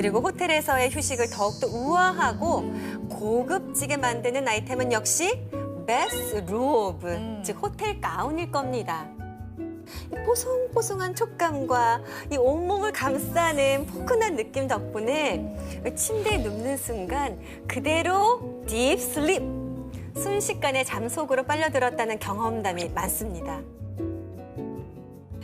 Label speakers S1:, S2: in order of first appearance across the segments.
S1: 그리고 호텔에서의 휴식을 더욱더 우아하고 고급지게 만드는 아이템은 역시 베스 로브,
S2: 음.
S1: 즉 호텔 가운일 겁니다. 이 뽀송뽀송한 촉감과 이 온몸을 감싸는 포근한 느낌 덕분에 침대에 눕는 순간 그대로 딥 슬립, 순식간에 잠 속으로 빨려들었다는 경험담이 많습니다.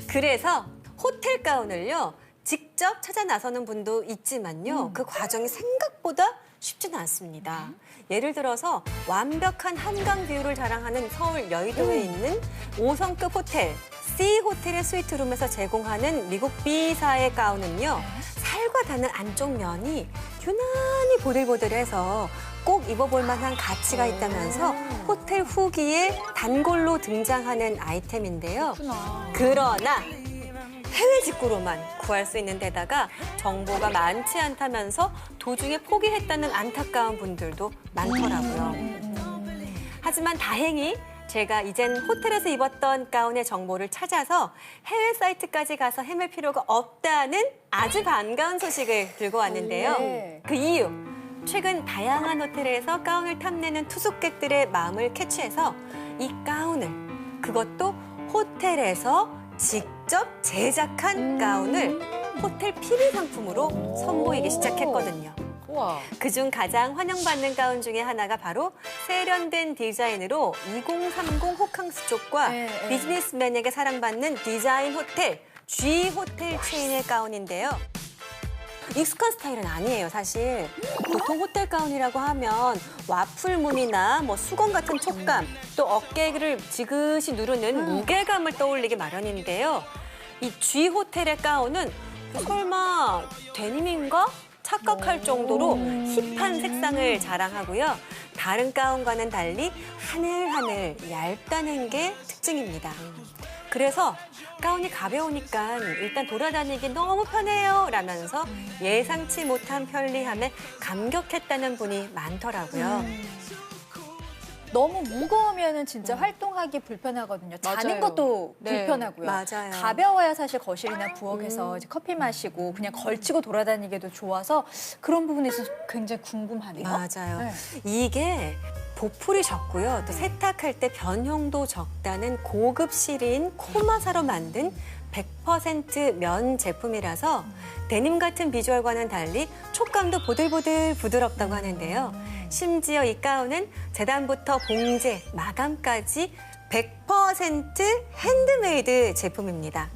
S1: 그래서 호텔 가운을요 직접 찾아 나서는 분도 있지만요. 그 과정이 생각보다 쉽지는 않습니다. 예를 들어서 완벽한 한강 뷰를 자랑하는 서울 여의도에 있는 5성급 호텔 C 호텔의 스위트룸에서 제공하는 미국 B사의 가운은요. 살과 닿는 안쪽 면이 유난히 보들보들해서 꼭 입어볼 만한 가치가 있다면서 호텔 후기에 단골로 등장하는 아이템인데요. 그러나 해외 직구로만 구할 수 있는 데다가 정보가 많지 않다면서 도중에 포기했다는 안타까운 분들도 많더라고요. 하지만 다행히 제가 이젠 호텔에서 입었던 가운의 정보를 찾아서 해외 사이트까지 가서 헤맬 필요가 없다는 아주 반가운 소식을 들고 왔는데요.
S2: 네.
S1: 그 이유 최근 다양한 호텔에서 가운을 탐내는 투숙객들의 마음을 캐치해서 이 가운을 그것도 호텔에서 직접 제작한 가운을 호텔 PB 상품으로 선보이기 시작했거든요. 그중 가장 환영받는 가운 중에 하나가 바로 세련된 디자인으로 2030 호캉스 쪽과
S2: 네, 네.
S1: 비즈니스맨에게 사랑받는 디자인 호텔 G 호텔 체인의 가운인데요. 익숙한 스타일은 아니에요, 사실. 보통 호텔 가운이라고 하면 와플 무늬나 뭐 수건 같은 촉감, 또 어깨를 지그시 누르는 무게감을 떠올리기 마련인데요. 이 G 호텔의 가운은 설마 데님인가? 착각할 정도로 힙한 색상을 자랑하고요. 다른 가운과는 달리 하늘하늘 얇다는 게 특징입니다. 그래서 가운이 가벼우니까 일단 돌아다니기 너무 편해요 라면서 예상치 못한 편리함에 감격했다는 분이 많더라고요.
S2: 너무 무거우면은 진짜 활동하기 불편하거든요. 자는
S3: 맞아요.
S2: 것도
S3: 네,
S2: 불편하고요.
S1: 맞아요.
S2: 가벼워야 사실 거실이나 부엌에서 이제 커피 마시고 그냥 걸치고 돌아다니기도 좋아서 그런 부분에 있어서 굉장히 궁금하네요.
S1: 맞아요.
S2: 네.
S1: 이게 보풀이 적고요. 또 세탁할 때 변형도 적다는 고급 실인 코마사로 만든 100%면 제품이라서 데님 같은 비주얼과는 달리 촉감도 보들보들 부드럽다고 하는데요. 심지어 이 가운은 재단부터 봉제, 마감까지 100% 핸드메이드 제품입니다.